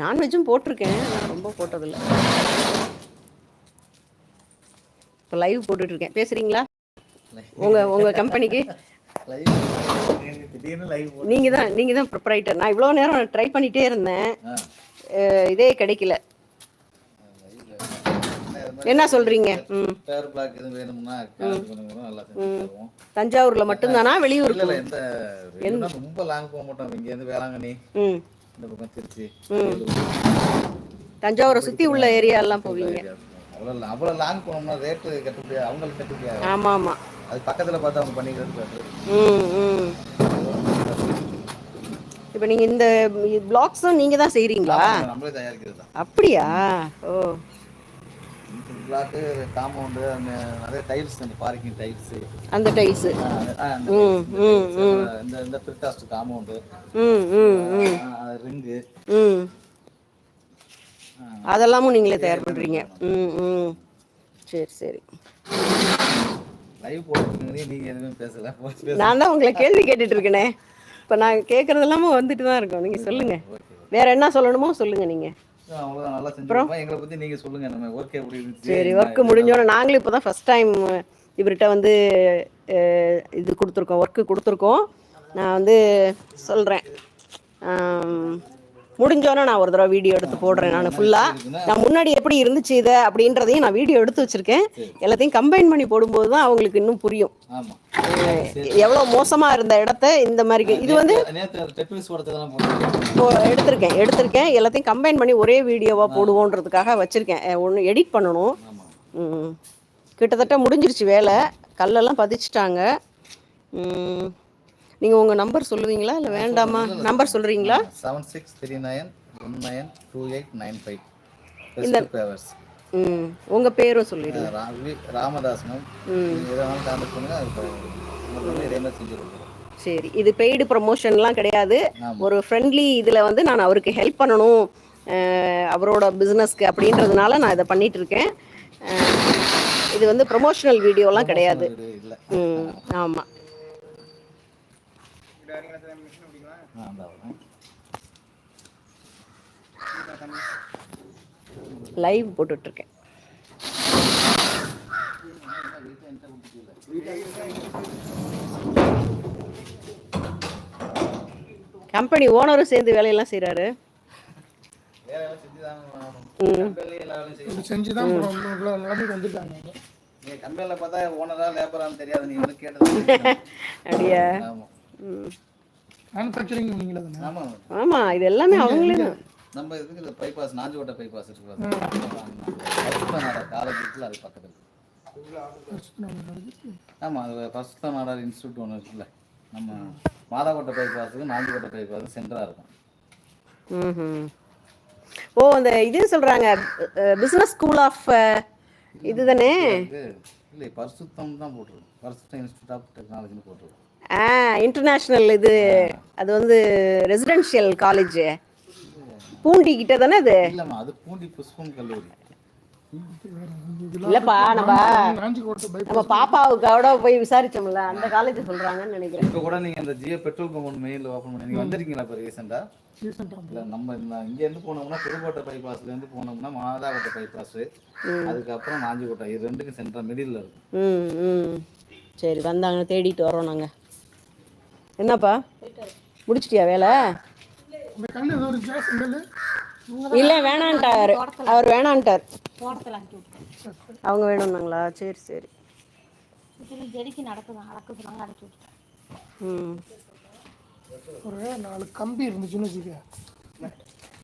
நான்வெஜ்ஜும் போட்டிருக்கேன் நான் ரொம்ப போட்டதில்லை. இப்போ லைவ் போட்டுட்ருக்கேன். பேசுகிறீங்களா உங்கள் உங்கள் கம்பெனிக்கு நீங்கள் தான் நீங்கள் தான் ப்ரொப்ரைட்டர் நான் இவ்வளோ நேரம் ட்ரை பண்ணிகிட்டே இருந்தேன். இதே கிடைக்கல. என்ன தருவோம். தஞ்சாவூரில் இல்ல எந்த வேணும்னா ரொம்ப லாங் போக மாட்டோம். இங்க இருந்து வேளாங்கண்ணி. ம். இந்த பக்கம் திருச்சி. தஞ்சாவூரை சுற்றி உள்ள ஏரியாலாம் போவீங்க. அவ்வளோ அவ்வளோ லாங் போனோம்னா ரேட்டு கட்டுப்படி அவங்களுக்கு கட்டுப்படி ஆகும் ஆமாம். ஆமாம் அது பக்கத்துல பார்த்து அவங்க பண்ணிக்கிறது ம் இப்போ நீங்கள் இந்த பிளாக்ஸும் நீங்கள் தான் செய்கிறீங்களா ஆமா, நம்மளே தயாரிக்கிறது தான் அப்படியா? ஓ. பிளாக்கு காம்பவுண்டு அந்த நிறைய டைல்ஸ் அந்த பார்க்கிங் டைல்ஸ் அந்த டைல்ஸு இந்த இந்த பிரிகாஸ்ட் காம்பவுண்டு ம் ம். ம் ரிங்கு ம். அதெல்லாமும் நீங்களே தயார் பண்ணுறீங்க ம் ம். சரி சரி. லைவ் போட்டுருக்கீங்க நீங்க எதுவுமே பேசல. பேச நான் தான் உங்களை கேள்வி கேட்டுட்டு இருக்கேனே இப்போ நான் கேட்குறது எல்லாமே வந்துட்டு தான் இருக்கோம். நீங்கள் சொல்லுங்கள் வேற என்ன சொல்லணுமோ சொல்லுங்கள் நீங்கள் அவ்வளோதான் நல்லா செஞ்சுருப்போம் எங்களை பத்தி நீங்க சொல்லுங்க. நம்ம ஒர்க் எப்படி இருந்துச்சு சரி ஒர்க்கு முடிஞ்சோடனே நாங்களும் இப்போ தான் ஃபஸ்ட் டைம் இவர்கிட்ட வந்து இது கொடுத்துருக்கோம் ஒர்க்கு கொடுத்துருக்கோம். நான் வந்து சொல்கிறேன் முடிஞ்சோன்னே நான் ஒரு தடவை வீடியோ எடுத்து போடுறேன் நான் ஃபுல்லாக நான் முன்னாடி எப்படி இருந்துச்சு இதை அப்படின்றதையும் நான் வீடியோ எடுத்து வச்சுருக்கேன் எல்லாத்தையும் கம்பைன் பண்ணி போடும்போது தான் அவங்களுக்கு இன்னும் புரியும். எவ்வளோ மோசமாக இருந்த இடத்த இந்த மாதிரி இது வந்து எடுத்திருக்கேன் எடுத்திருக்கேன். எல்லாத்தையும் கம்பைன் பண்ணி ஒரே வீடியோவாக போடுவோன்றதுக்காக வச்சுருக்கேன். ஒன்று எடிட் பண்ணணும். கிட்டத்தட்ட முடிஞ்சிருச்சு வேலை. கல்லெல்லாம் பதிச்சிட்டாங்க. நீங்கள் உங்கள் நம்பர் சொல்லுவீங்களா? இல்லை வேண்டாமா? நம்பர் சொல்கிறீங்களா seven six three nine one nine two eight nine five பேவர்ஸ் ம் உங்கள் பேரும் சொல்லிடுங்க. ராமதாஸ் மேம் கான்டாக்ட் இதே மாதிரி செஞ்சு கொடுக்குறோம் சரி இது பெய்டு ப்ரமோஷன்லாம் கிடையாது. ஒரு ஃப்ரெண்ட்லி இதில் வந்து நான் அவருக்கு ஹெல்ப் பண்ணணும் அவரோட பிஸ்னஸ்க்கு அப்படின்றதுனால நான் இதை பண்ணிட்டு இருக்கேன். இது வந்து ப்ரொமோஷனல் வீடியோலாம் கிடையாது. ம் ஆமாம். லைவ் போட்டுட்ருக்கேன். கம்பெனி ஓனரும் சேர்ந்து வேலையெல்லாம் செய்கிறாரு வேலையெல்லாம் செஞ்சு தாங்க கம்பெனிலேயே எல்லா வேலையும் செய்யணும் செஞ்சு தான் இவ்வளோ நிலைமைக்கு வந்துட்டாங்க கம்பெனியில் பார்த்தா ஓனரா லேபரான்னு தெரியாது. நீங்கள் வந்து கேட்டது அப்படியா? மேனுஃபேக்சரிங் நீங்களே தானே? ஆமாம் ஆமாம் இது எல்லாமே அவங்களே தான். நம்ம இதுக்கு இந்த பைபாஸ் நாஞ்சிக்கோட்டை பைபாஸ் இருக்கு காலேஜ் இருக்குல்ல அது பக்கத்தில். ஆமாம் அது ஃபர்ஸ்ட் நாடார் இன்ஸ்டியூட் ஒன்று இருக்குல்ல. நம்ம மாதாக்கோட்டை பைபாஸுக்கு நாஞ்சிக்கோட்டை பைபாஸ் சென்டராக இருக்கும். ஓ அந்த இது சொல்கிறாங்க பிஸ்னஸ் ஸ்கூல் ஆஃப் இது தானே? இது இல்லை பரிசுத்தம் தான் போட்டிருக்கு பரிசுத்தம் இன்ஸ்டியூட் ஆஃப் டெக்னாலஜின்னு போட்டிருக்கு இன்டர்நேஷ்னல் இது. அது வந்து ரெசிடென்ஷியல் காலேஜ் பூண்டி கிட்ட தானே அது? இல்லைம்மா அது பூண்டி புஷ்பம் கல்லூரி. இல்லப்பா நம்ம காஞ்சிக்கோட்டை நம்ம பாப்பாவுக்கோட போய் விசாரிச்சோம்ல அந்த காலேஜ் சொல்றாங்கன்னு நினைக்கிறேன். இப்போ கூட நீங்கள் இந்த ஜியோ பெட்ரோல் காம்பவுண்ட் மெயினில் ஓப்பன் பண்ணி நீங்கள் வந்திருக்கீங்களா இப்போ ரீசெண்டாக இல்லை நம்ம இந்த இங்கேருந்து போனோம்னா புதுக்கோட்டை பைபாஸ்லேருந்து போனோம்னா மாதாக்கோட்டை பைபாஸு அதுக்கப்புறம் நாஞ்சிக்கோட்டை இது ரெண்டுக்கும் சென்டர் மிடில் இருக்கும் ம் ம். சரி வந்தாங்க தேடிட்டு வரோம் நாங்க. என்னப்பா? முடிச்சிட்டியா வேலை? இந்த கல் இல்லை வேணான்ட்டார். அவர் வேணான்ட்டார். அவங்க வேணும்னாங்களா? சரி சரி. ஜெடிக்கு நடக்குது நடக்குதுனால அனுப்பி ம். ஒரு நாலு கம்பி இருந்துச்சுன்னு வச்சுக்க.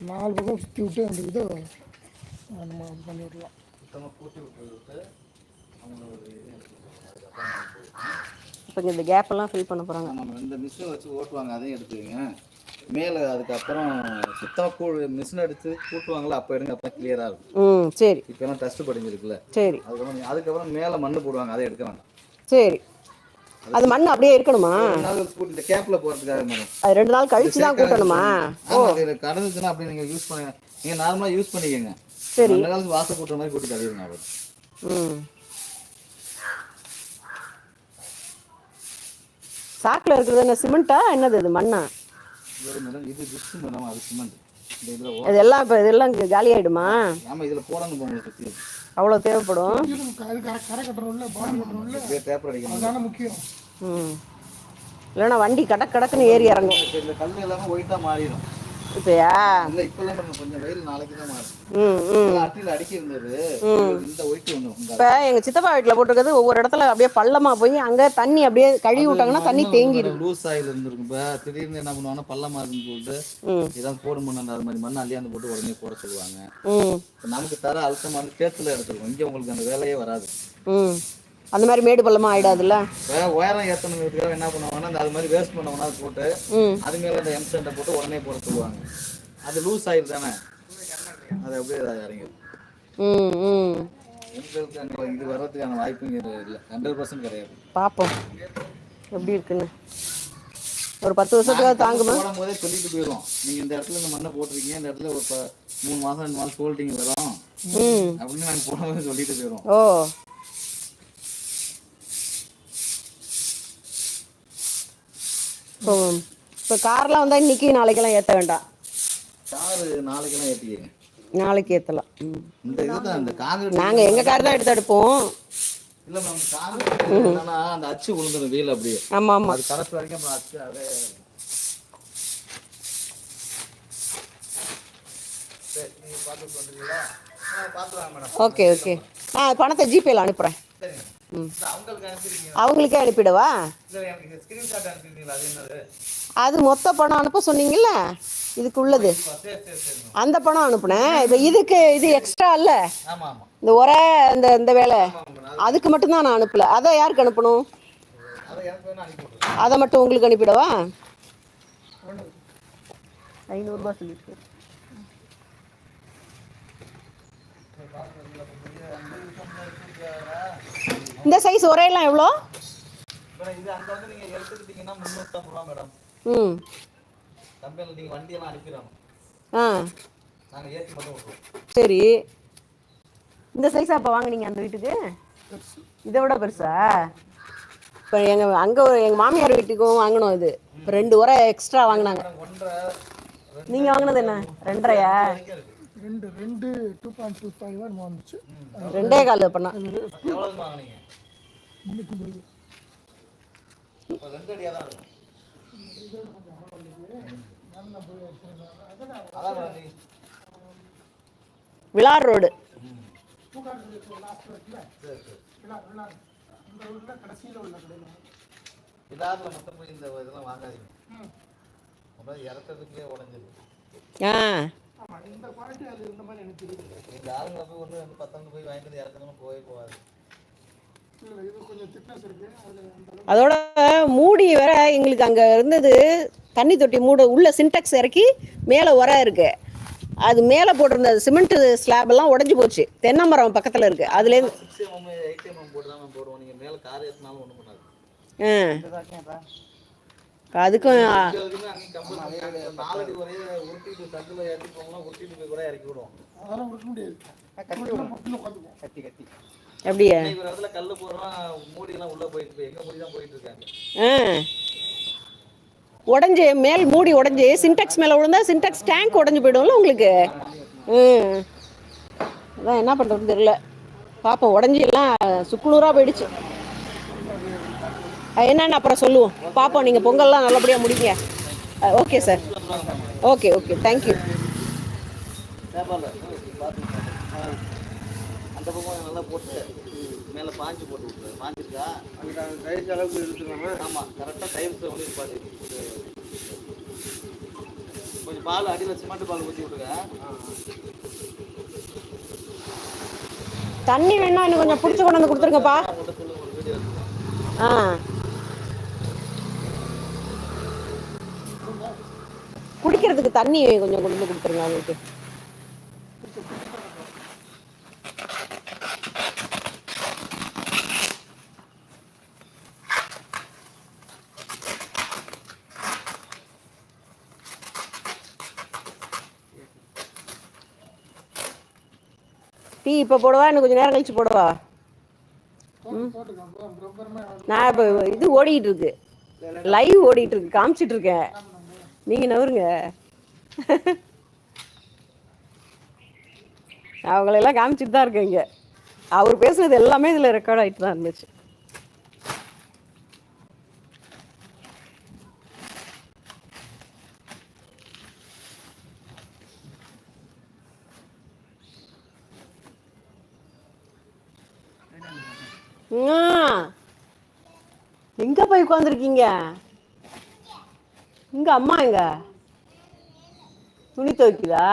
நாலு பக்கம் சுற்றி விட்டு அந்த இதை நம்ம இது பண்ணி விடலாம் இப்போ இந்த கேப் எல்லாம் ஃபில் பண்ண போகிறாங்க நம்ம இந்த மிஷினை வச்சு ஓட்டுவாங்க அதையும் எடுத்துக்கங்க. மேலே அதுக்கப்புறம் சுத்தமாக கூ மிஷின் எடுத்து கூட்டுவாங்களா அப்போ எடுங்க அப்போ கிளியராக இருக்கும். ம் சரி. இப்போ எல்லாம் டஸ்ட் படிஞ்சிருக்குல்ல. சரி. அதுக்கப்புறம் அதுக்கப்புறம் மேலே மண்ணு போடுவாங்க அதை எடுக்க வேண்டாம். சரி. அது மண் அப்படியே இருக்கணுமா இந்த கேப்பில் போகிறதுக்காக மேடம். அது ரெண்டு நாள் கழிச்சு தான் கூட்டணுமா? அது கடந்துச்சுன்னா அப்படி நீங்கள் யூஸ் பண்ண நீங்கள் நார்மலாக யூஸ் பண்ணிக்கங்க. சரி. அந்த காலத்து வாசல் கூட்டுற மாதிரி கூட்டி தள்ளிடுங்க அவர் ம். சாக்கில் இருக்கிறது என்ன சிமெண்ட்டா? என்னது இது மண்ணா? இது இதெல்லாம் இப்போ இதெல்லாம் காலி சுற்றி அவ்வளோ தேவைப்படும். ம். இல்லைன்னா வண்டி கடக் கடக்குன்னு ஏறி இறங்கும். எல்லாமே இப்போயா? இல்லை இப்போல்லாம் பாருங்க, கொஞ்சம் வெயில் நாளைக்கு தான் மாறும். ம் இப்போ எங்கள் சித்தப்பா வீட்டில் போட்டிருக்கிறது ஒவ்வொரு இடத்துல அப்படியே பள்ளமாக போய் அங்கே தண்ணி அப்படியே கழுவி விட்டாங்கன்னா தண்ணி தேங்கிடும். லூஸ் ஆயில் இருந்திருக்கும். இப்போ திடீர்னு என்ன பண்ணுவாங்கன்னா பள்ளமா இருக்குன்னு சொல்லிட்டு இதான் போடும் பண்ண அது மாதிரி மண்ணை அள்ளியாந்து போட்டு உடனே போட சொல்லுவாங்க. நமக்கு தர அழுத்தமான சேத்துல எடுத்துருக்கோம். இங்கே உங்களுக்கு அந்த வேலையே வராது. அந்த மாதிரி மேடு பள்ளமாக ஆயிடாதுல்ல? வேற உயரம் ஏற்றணுங்கிறதுக்காக என்ன பண்ணுவாங்கன்னா அந்த அது மாதிரி வேஸ்ட் பண்ணவனா போட்டு அது மேலே அந்த எம்சென்ட்டை போட்டு உடனே போட சொல்லுவாங்க. அது லூஸ் ஆயில் தானே அது அப்படியே இறங்கிடும். அங்கே இது வர்றதுக்கான வாய்ப்புங்க இல்லை. ஹண்ட்ரட் பர்சன்ட் கிடையாது. பார்ப்போம் எப்படி இருக்குன்னு. ஒரு பத்து வருஷத்துக்காக தாங்குமா? போதே சொல்லிட்டு போயிடுவோம் நீங்க இந்த இடத்துல இந்த மண்ணை போட்டிருக்கீங்க இந்த இடத்துல ஒரு மூணு மாசம் ரெண்டு மாசம் ஹோல்டிங் வரும். அப்படின்னு நாங்கள் போடும்போது சொல்லிட்டு போயிடுவோம் ஓ. இப்போ இப்போ கார்லாம் வந்தால் இன்னைக்கு நாளைக்கெல்லாம் ஏற்ற வேண்டாம்? காரு நாளைக்கெல்லாம் ஏற்றிக்கங்க நாளைக்கு ஏற்றலாம் ம் இந்த இதுதான் இந்த காங்கிரீட் நாங்கள் எங்கள் கார் தான் எடுத்து எடுப்போம் அந்த அச்சு விழுந்துடும் வீல் அப்படியே. ஆமாம் ஆமாம் அது கடைசி வரைக்கும் அச்சு ஓகே ஓகே. நான் பணத்தை ஜிபேல அனுப்புகிறேன் அவங்களுக்கு அவங்களுக்கே அனுப்பிடவா? அது மொத்த பணம் அனுப்ப சொன்னீங்கல்ல? இதுக்கு உள்ளது அந்த பணம் அனுப்புனேன். இப்போ இதுக்கு இது எக்ஸ்ட்ரா இல்ல? இந்த ஒரே இந்த இந்த வேலை. அதுக்கு மட்டும்தான் நான் அனுப்பல. அதை யாருக்கு அனுப்பணும்? அதை மட்டும் உங்களுக்கு அனுப்பிடவா? ஐநூறுபா சொல்லிட்டு இந்த சைஸ் ஒரேலாம் எவ்வளோ? ம். ஆ. சரி. இந்த சைஸா அப்போ வாங்குனீங்க அந்த வீட்டுக்கு? இதை விட பெருசா? இப்போ எங்கள் அங்கே எங்கள் மாமியார் வீட்டுக்கும் வாங்கினோம் இது. ரெண்டு உரை எக்ஸ்ட்ரா வாங்கினாங்க. நீங்கள் வாங்கினது என்ன? ரெண்டரையா? ரெண்டு ரெண்டு டூ பாயிண்ட் டூ ஃபைவ் வந்துச்சு. ரெண்டே கால் பண்ணா விளார் ரோடு சரி சரி விழா- விழா. இந்த ஊர்ல கடைசியில உள்ள கடையில இதாரில் மட்டும் போய் இந்த இதெல்லாம் வாங்காதீங்க. அப்புறம் இறக்கிறதுக்கே உடஞ்சிருக்கு ஆ. ஆமா இந்த குவாலிட்டி அது இந்த மாதிரி எனக்கு தெரியுது இந்த ஆளுங்க போய் ஒன்று ரெண்டு பத்தவங்க போய் வாங்கிட்டு வந்து இறக்கணும்னு போகவே போகாது. இல்லை இது கொஞ்சம் திக்னஸ் இருக்கு அதில் அந்த அளவுக்கு அதோட மூடி வேற எங்களுக்கு அங்கே இருந்தது தண்ணி தொட்டி மூட உள்ள சின்டெக்ஸ் இறக்கி மேலே உர இருக்கு. அது மேலே போட்டிருந்த சிமெண்ட் ஸ்லாப் எல்லாம் உடஞ்சி போச்சு. தென்னை மரம் பக்கத்தில் இருக்கு. அதுலேருந்து சிக்ஸ் எம்எம் எயிட் எம்எம் போட்டு தான் மேம் போடுவோம். நீங்கள் மேலே கார் ஏற்றினாலும் ஒன்றும் பண்ணாது. ஆ. அதுக்கும் ஆ, இதுக்குமே அங்கேயும் கம்பெனி நாலடி ஒரே உருட்டிட்டு சட்டில் ஏற்றி போகலாம் உருட்டிட்டு போய் கூட இறக்கி விடுவோம். அதெல்லாம் விட முடியாது. உட்காந்துக்குவோம். கட்டி கட்டி. அப்படியா இன்னைக்கு ஒரு இடத்துல கல் போடுறோம் மூடியெல்லாம் உள்ளே போயிட்டு இருக்கு எங்கே மூடி தான் போயிட்டு இருக்காங்க? ஆ. உடஞ்சி மேல் மூடி உடஞ்சி சின்டெக்ஸ் மேலே விழுந்தா சின்டெக்ஸ் டேங்க் உடஞ்சி போயிடும்ல உங்களுக்கு? ம் அதான் என்ன பண்ணுறதுன்னு தெரியல. பார்ப்போம் உடஞ்சி எல்லாம் சுக்குநூறாக போயிடுச்சு. என்னன்னு அப்புறம் சொல்லுவோம். பார்ப்போம் நீங்கள் பொங்கல்லாம் நல்லபடியாக முடிங்க. Okay sir okay okay thank you அந்த பக்கம் நல்லா போட்டு மேலே பாஞ்சு போட்டு விட்டுரு. பாஞ்சிருக்கா? அந்த டைல்ஸ் அளவுக்கு எடுத்துக்கலாமா ஆமாம் கரெக்டாக டைல்ஸ் வந்து பாத்து கொஞ்சம் பால் அடியில் சிமெண்ட் பால் ஊற்றி விட்டுருங்க. தண்ணி வேணா இன்னும் கொஞ்சம் பிடிச்சி கொண்டு வந்து கொடுத்துருங்கப்பா. ஆ. குடிக்கிறதுக்கு தண்ணி கொஞ்சம் கொண்டு வந்து கொடுத்துருங்க அவங்களுக்கு. டீ இப்போ போடவா? இன்னும் கொஞ்சம் நேரம் கழிச்சு போடவா? நான் இப்போ இது ஓடிட்டு இருக்கு. லைவ் ஓடிட்டு இருக்கு. காமிச்சிட்டு இருக்கேன். நீங்க நவருங்க. அவங்களெல்லாம் காமிச்சிட்டு தான் இருக்கீங்க அவர் பேசுனது எல்லாமே இதில் ரெக்கார்ட் ஆகிட்டு தான் இருந்துச்சு. எங்க போய் உட்காந்துருக்கீங்க இங்க அம்மா எங்க? துணி துவைக்குதா?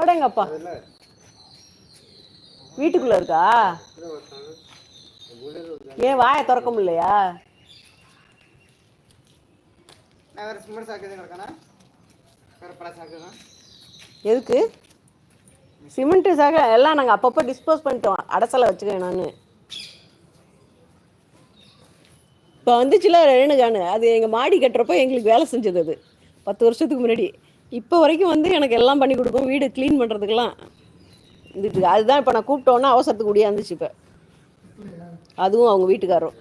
அடங்கப்பா வீட்டுக்குள்ள இருக்கா? ஏன் வாயை திறக்க முடியலையா எதுக்கு? சிமெண்ட்டு சாக எல்லாம் நாங்கள் அப்பப்போ டிஸ்போஸ் பண்ணிட்டோம். அடசலை வச்சுக்கேன் நான். இப்போ வந்துச்சுல ரேணுகானு அது எங்கள் மாடி கட்டுறப்போ எங்களுக்கு வேலை செஞ்சது அது. பத்து வருஷத்துக்கு முன்னாடி. இப்போ வரைக்கும் வந்து எனக்கு எல்லாம் பண்ணி கொடுக்கும். வீடு க்ளீன் பண்ணுறதுக்கெல்லாம் இதுக்கு அதுதான் இப்போ நான் கூப்பிட்டோன்னா அவசரத்துக்கு முடியாந்துச்சு இப்போ. அதுவும் அவங்க வீட்டுக்காரரும்.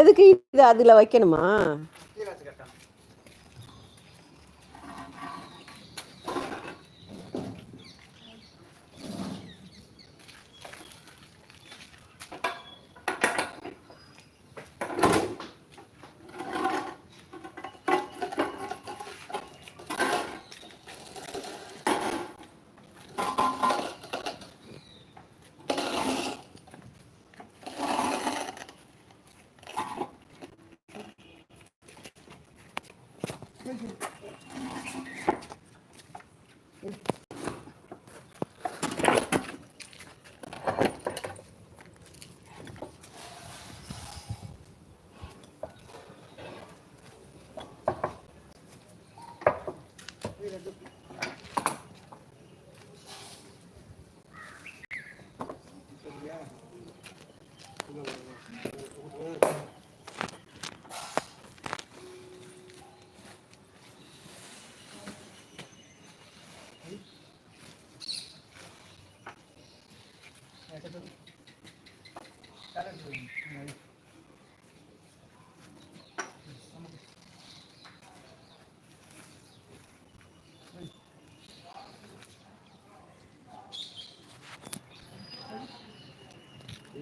எதுக்கு இது அதில் வைக்கணுமா கீழே வச்சு கட்டணும்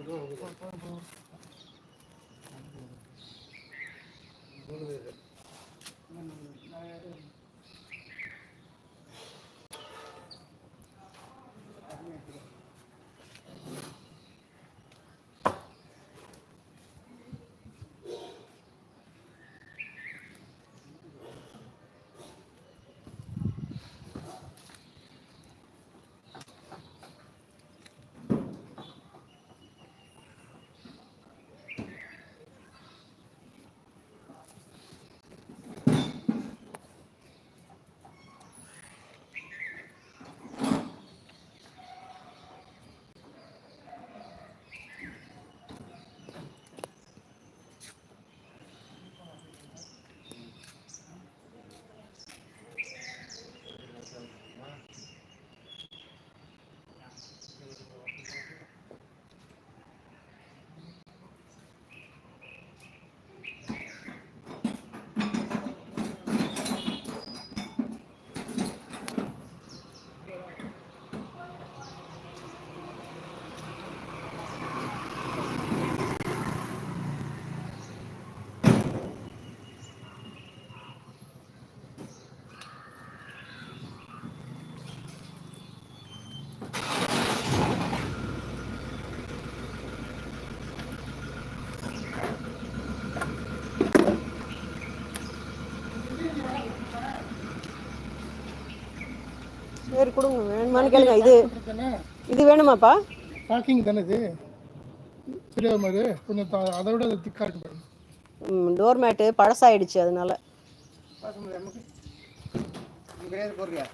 சரி கொடுங்க. வேணுமான்னு கேளுங்க. இது இது வேணுமாப்பா? பேக்கிங் தானே இது? மாதிரி கொஞ்சம் அதை விட திக்காக இருக்கு டோர் மேட்டு பழசாயிடுச்சு அதனால. போடுறியா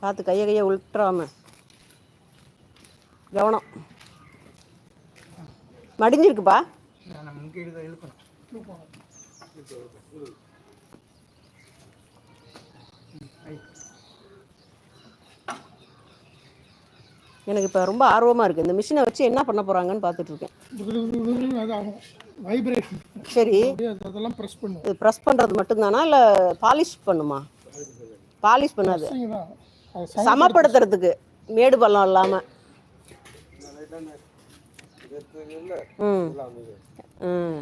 பார்த்து கையை கையை உள்ட்டுறாம கவனம். மடிஞ்சிருக்குப்பா? இங்கே இழுக்க இழுக்கணும் எனக்கு இப்போ ரொம்ப ஆர்வமாக இருக்குது இந்த மிஷினை வச்சு என்ன பண்ண போகிறாங்கன்னு ஆகும் வைப்ரேஷன் சரி. அதெல்லாம் ப்ரெஸ் பண்ணும். இது ப்ரெஸ் பண்ணுறது மட்டும்தானா? இல்லை பாலிஷ் பண்ணுமா? பாலிஷ் பண்ணாது. சமப்படுத்துறதுக்கு மேடு பள்ளம் இல்லாமல் ம். ம்.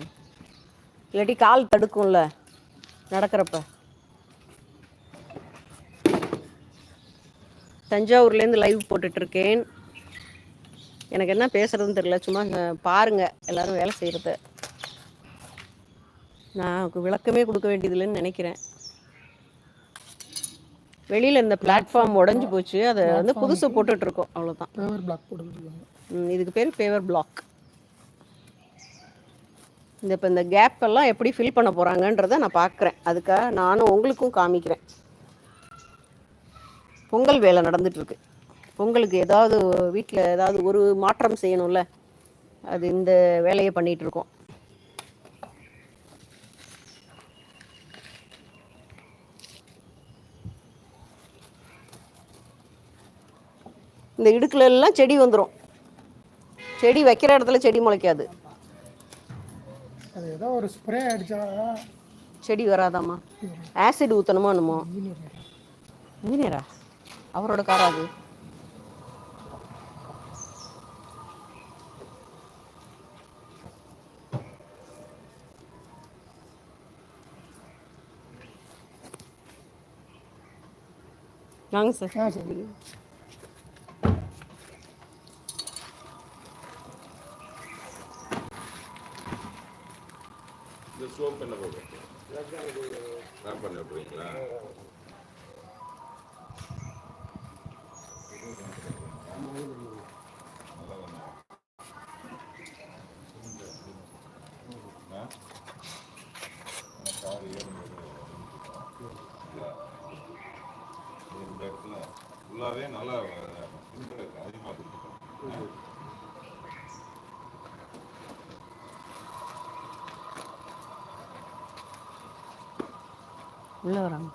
இல்லாட்டி கால் தடுக்கும்ல நடக்கிறப்ப. தஞ்சாவூர்லேருந்து லைவ் போட்டுட்ருக்கேன். எனக்கு என்ன பேசுறதுன்னு தெரியல சும்மா அஹ், பாருங்க எல்லாரும் வேலை செய்கிறத நான் விளக்கமே கொடுக்க வேண்டியதில்லைன்னு நினைக்கிறேன். வெளியில் இந்த பிளாட்ஃபார்ம் உடஞ்சி போச்சு அதை வந்து புதுசு போட்டுட்ருக்கோம் அவ்வளோதான் இதுக்கு பேர் பேவர் பிளாக் இந்த இப்போ இந்த கேப் எல்லாம் எப்படி ஃபில் பண்ண போகிறாங்கன்றதை நான் பார்க்குறேன் அதுக்காக நானும் உங்களுக்கும் காமிக்கிறேன். பொங்கல் வேலை நடந்துட்டுருக்கு. பொங்கலுக்கு ஏதாவது வீட்டில் ஏதாவது ஒரு மாற்றம் செய்யணும்ல? அது இந்த வேலையை பண்ணிகிட்ருக்கோம் இந்த இடுக்குல எல்லாம் செடி வந்துடும் செடி வைக்கிற இடத்துல செடி முளைக்காது. அது ஏதோ ஒரு ஸ்ப்ரே அடிச்சா செடி வராதாம்மா. ஆசிட் ஊற்றணுமோ என்னமோ? இன்ஜினியரா அவரோட காரா அது? வாங்க சார் ஆ சரி இந்த சோப் என்ன போடுறீங்க ரேப் பண்ணி விட்றீங்களா இந்த இடத்துல ஃபுல்லாகவே நல்லா அதிகமாக கொடுத்துருக்கோம் உள்ளே வராங்க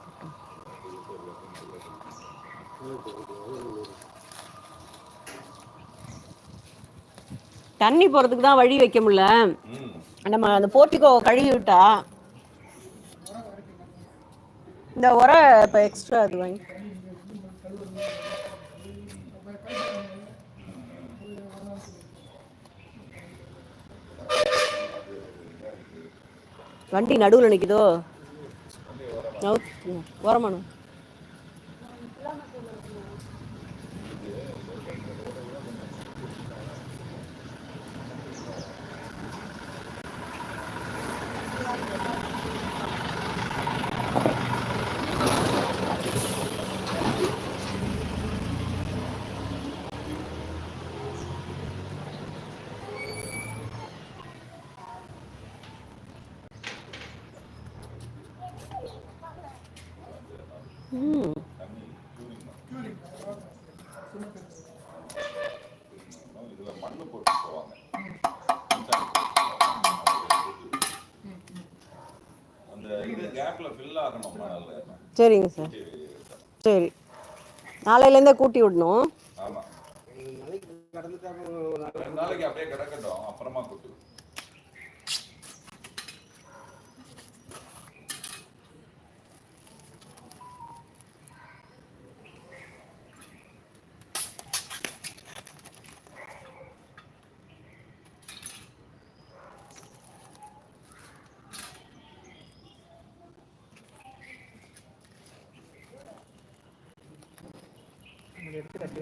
தண்ணி போகிறதுக்கு தான் வழி வைக்க முடியல. நம்ம அந்த போர்ட்டிகோ கழுவி விட்டா இந்த உர இப்போ எக்ஸ்ட்ரா அது வாங்கி. வண்டி நடுவில் நிற்குதோ உரமானு ம் இதில் மண்ணு போட்டு போவாங்க அந்த இது கேப்ல ஃபில் ஆகணும் மணல் சரிங்க சார். சரி. நாளையிலேருந்தே கூட்டி விடணும். நாளைக்கு அப்படியே கிடக்கட்டும். அப்புறமா கொட்டு எடுத்து கட்டி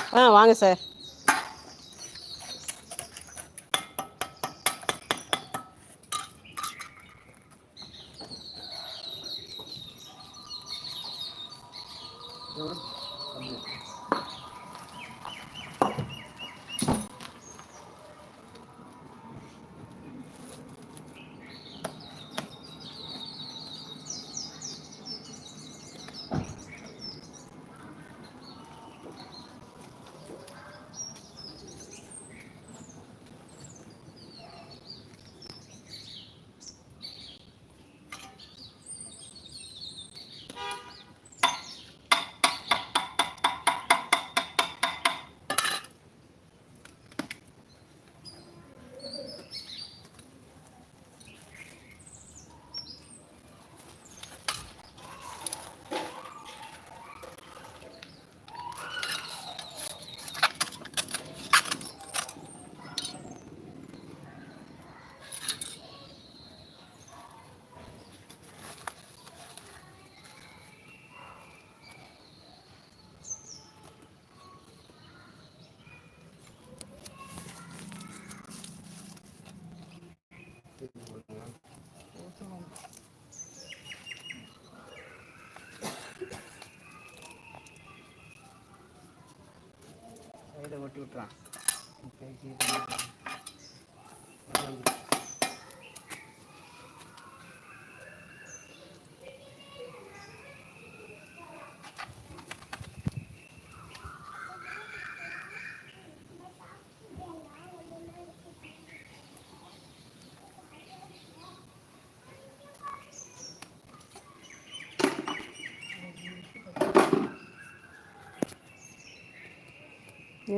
ஆ வாங்க சார். அதை ஒட்டி விட்றான்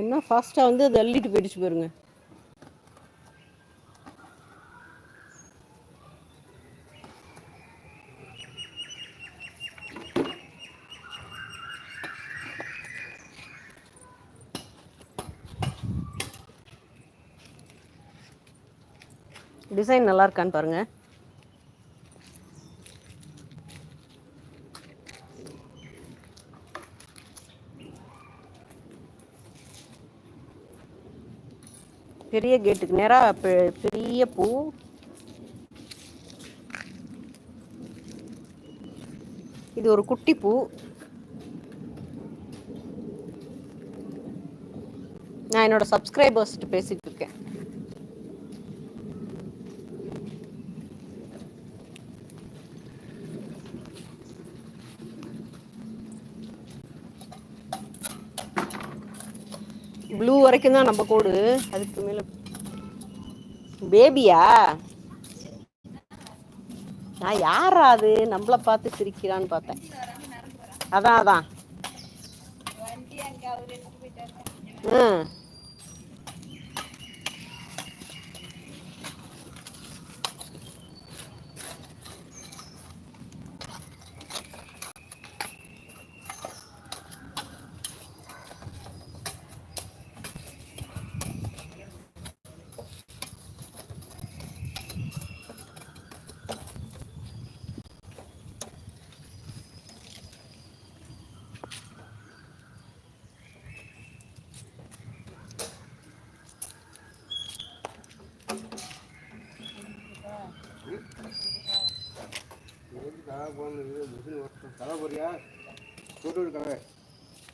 என்ன ஃபாஸ்ட்டாக வந்து அது அள்ளிட்டு போயிடுச்சு பாருங்க. டிசைன் நல்லா இருக்கான்னு பாருங்கள் பெரிய கேட்டுக்கு நேராக பெரிய பூ. இது ஒரு குட்டி பூ. நான் என்னோட சப்ஸ்கிரைபர்ஸ்ட்டு பேசிட்டு இருக்கேன் ப்ளூ வரைக்கும் தான் நம்ம கோடு. அதுக்கு மேலே பேபியா நான் யாரா அது? நம்மள பார்த்து சிரிக்கிறான்னு பார்த்தேன். அதான் அதான். ம்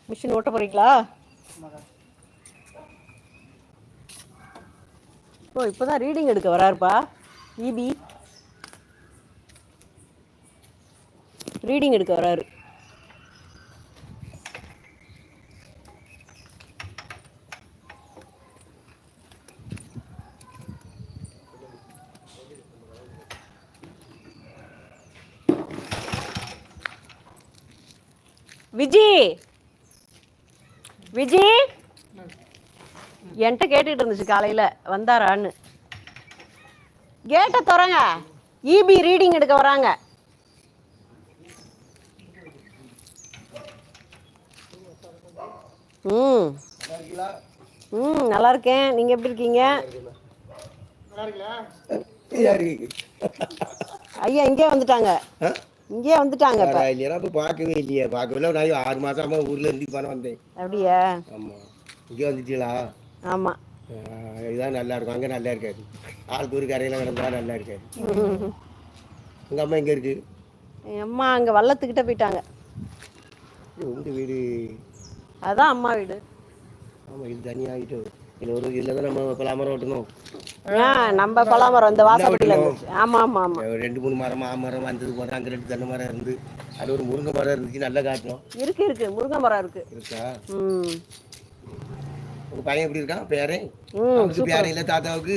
மிஷின் ஓட்ட போறீங்களா? ஓ இப்போதான் ரீடிங் எடுக்க வராருப்பா. இபி ரீடிங் எடுக்க வராரு விஜி விஜி? என்கிட்ட கேட்டுட்டு இருந்துச்சு காலையில. வந்தாரான்னு. கேட்டை திறங்க. இபி ரீடிங் எடுக்க வராங்க. ம். ம் நல்லா இருக்கேன். நீங்க எப்படி இருக்கீங்க? ஐயா இங்கே வந்துட்டாங்க. இங்கே வந்துட்டாங்க இல்லையா இப்போ பார்க்கவே இல்லையே. பார்க்கவே நான் ஆறு மாசமா ஊர்ல இருந்து இப்போ வந்தேன். அப்படியா? ஆமா. இங்கே வந்துட்டீங்களா? ஆமா. இதுதான் நல்லா இருக்கும். அங்கே நல்லா இருக்காது. ஆளுக்கு ஒரு கரையில் கிடந்தா நல்லா இருக்காது. உங்க அம்மா எங்க இருக்கு? என் அம்மா அங்க வள்ளத்துக்கிட்ட போயிட்டாங்க. உங்க வீடு? அதான் அம்மா வீடு. ஆமாம் இது தனியாகிட்டு இதில் ஒரு இதில் தான் நம்ம பலாமரம் ஓட்டணும் நம்ம பலாமரம் இந்த வாசப்படியில் ரெண்டு மூணு மரம் மாமரம் வந்தது போனால் அங்கே ரெண்டு தென்னை மரம் இருந்து. அது ஒரு முருங்கை மரம் இருந்துச்சு நல்லா காட்டணும். இருக்கு இருக்கு. முருங்கை மரம் இருக்கு. இருக்கா? பையன் எப்படி இருக்கான்? பேரே? அவனுக்கு பேரே இல்லை தாத்தாவுக்கு?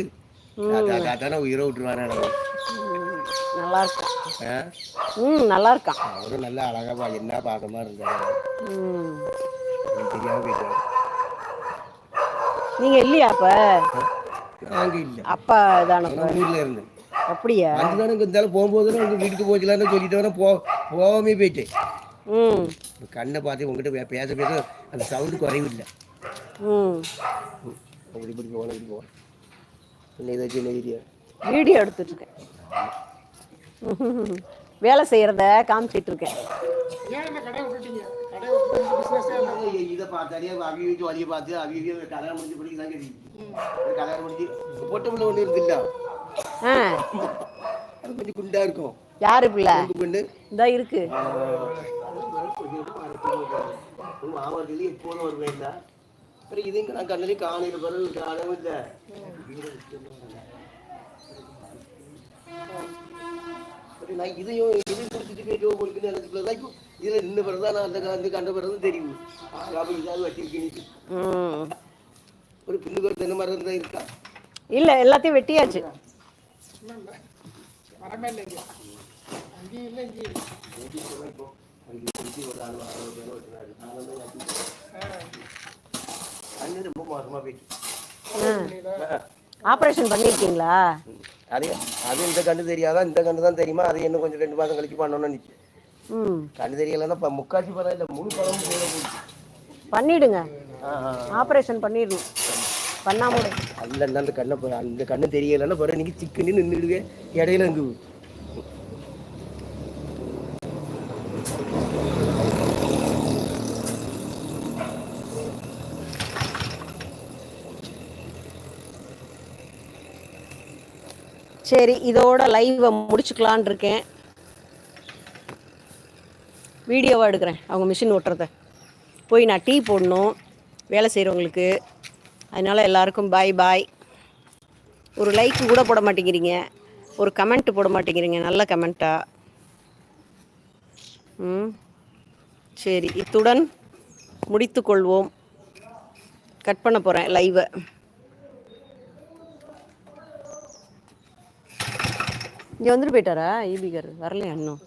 தாத்தா தாத்தானா உயிரை விட்டுருவானே ம், நல்லா இருக்கான். ம் நல்லா இருக்கான். அவரும் நல்லா அழகா என்ன பார்க்க மாதிரி இருந்தாரு. தெரியாம போயிட்டாரு. நீங்கள் இல்லையா அப்போ? அங்கே இல்லை. அப்பா நான் ஊரில் இருந்தேன் அப்படியா? வந்து தானே இங்கே இருந்தாலும் போகும்போது உங்கள் வீட்டுக்கு போச்சலான்னு சொல்லிட்டு வரேன் போ போகாமே போயிட்டேன். ம். கண்ணை பார்த்து உங்ககிட்ட பேச பேச அந்த சவுண்டு குறைவில்லை. ம். அப்படி இப்படி போகணும் இப்படி போகணும். என்ன ஏதாச்சும் என்ன ஏரியா வீடியோ எடுத்துட்டு இருக்கேன் வேலை செய்கிறத காமிச்சிட்டு இருக்கேன் இதை பார்த்தாலே அவிய வீட்டு வழியை பார்த்து அவிய கல்யாணம் முடிஞ்சு படிக்க தான் கல்யாணம் முடிஞ்சு பொட்டை ஒன்று இருக்குல்ல கொஞ்சம் குண்டா இருக்கும் யாரு பிள்ளை குண்டு இருக்கு மாவட்டத்தில் எப்போதும் ஒரு இல்லை அப்புறம் இதுங்க நான் கண்ணிலே காணையில் பிறகு காணவும் இல்லை அப்புறம் நான் இதையும் இதையும் கொடுத்துட்டு கேட்டு உங்களுக்கு நினைச்சுக்கல தான் இப்போ இதில் நின்று பிறகு தான் நான் அந்த அந்த கண்ட பிறகு தான் தெரியும் அப்போ இதாவது வச்சிருக்கேன் ஒரு பின்னுக்கு ஒரு தென்னை மரம் தான் இருக்கா? இல்லை எல்லாத்தையும் வெட்டியாச்சு. வரமே இல்லை இங்க. அங்கேயும் இல்லை இங்கேயும் இல்லை. கண்ணு ரொம்ப மோசமாக போயிட்டு ஆப்ரேஷன் பண்ணியிருக்கீங்களா அது அது இந்த கண்ணு தெரியாதா? இந்த கண்ணு தான் தெரியுமா? அது இன்னும் கொஞ்சம் ரெண்டு மாதம் கழிச்சு பண்ணணும்னு நினச்சி. ம். கண்ணு தெரியலன்னா இப்போ முக்காசி படம் இல்லை முழு போகுது. பண்ணிடுங்க. ஆப்ரேஷன் பண்ணிடணும். பண்ணாம விடு. அந்த அந்த கண்ணை அந்த கண்ணு தெரியலைன்னா பிறகு நீங்கள் சிக்கன்னு நின்றுடுவேன் இடையில இருந்து சரி இதோட லைவை முடிச்சுக்கலான் இருக்கேன். வீடியோவாக எடுக்கிறேன். அவங்க மிஷின் ஓட்டுறத. போய் நான் டீ போடணும். வேலை செய்கிறவங்களுக்கு அதனால் எல்லாருக்கும் பாய் பாய் ஒரு லைக் கூட போட மாட்டேங்கிறீங்க. ஒரு கமெண்ட் போட மாட்டேங்கிறீங்க. நல்ல கமெண்ட்டாக ம். சரி இத்துடன் முடித்துக்கொள்வோம் கட் பண்ண போகிறேன் லைவை இங்கே வந்துட்டு போயிட்டாரா? ஈபிகர் வரலையா இன்னும்?